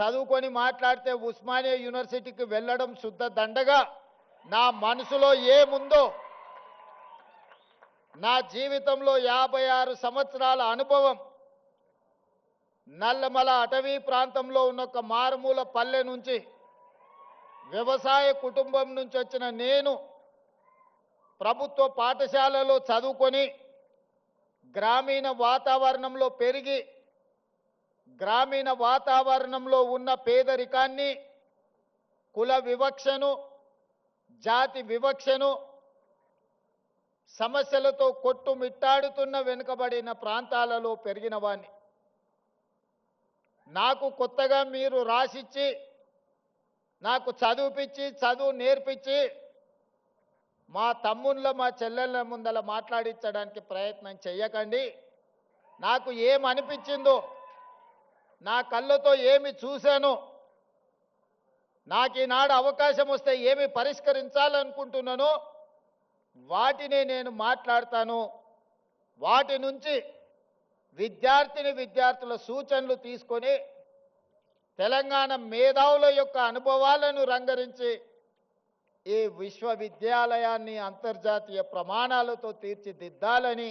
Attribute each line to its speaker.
Speaker 1: చదువుకొని మాట్లాడితే ఉస్మానియా యూనివర్సిటీకి వెళ్ళడం శుద్ధ దండగా. నా మనసులో ఏముందో నా జీవితంలో యాభై ఆరు సంవత్సరాల అనుభవం. నల్లమల అటవీ ప్రాంతంలో ఉన్న ఒక మారుమూల పల్లె నుంచి వ్యవసాయ కుటుంబం నుంచి వచ్చిన నేను ప్రభుత్వ పాఠశాలలో చదువుకొని గ్రామీణ వాతావరణంలో పెరిగి గ్రామీణ వాతావరణంలో ఉన్న పేదరికాన్ని కుల వివక్షను జాతి వివక్షను సమస్యలతో కొట్టుమిట్టాడుతున్న వెనుకబడిన ప్రాంతాలలో పెరిగిన వాణ్ణి. నాకు కొత్తగా మీరు రాసిచ్చి నాకు చదువుపిచ్చి చదువు నేర్పించి మా తమ్ముళ్ళ మా చెల్లెళ్ళ ముందల మాట్లాడించడానికి ప్రయత్నం చెయ్యకండి. నాకు ఏమనిపించిందో నా కళ్ళతో ఏమి చూశానో? నాకు ఈనాడు అవకాశం వస్తే ఏమి పరిష్కరించాలనుకుంటున్నానో? వాటిని నేను మాట్లాడతాను. వాటి నుంచి విద్యార్థిని విద్యార్థుల సూచనలు తీసుకొని తెలంగాణ మేధావుల యొక్క అనుభవాలను రంగరించి ఈ విశ్వవిద్యాలయాన్ని అంతర్జాతీయ ప్రమాణాలతో తీర్చిదిద్దాలని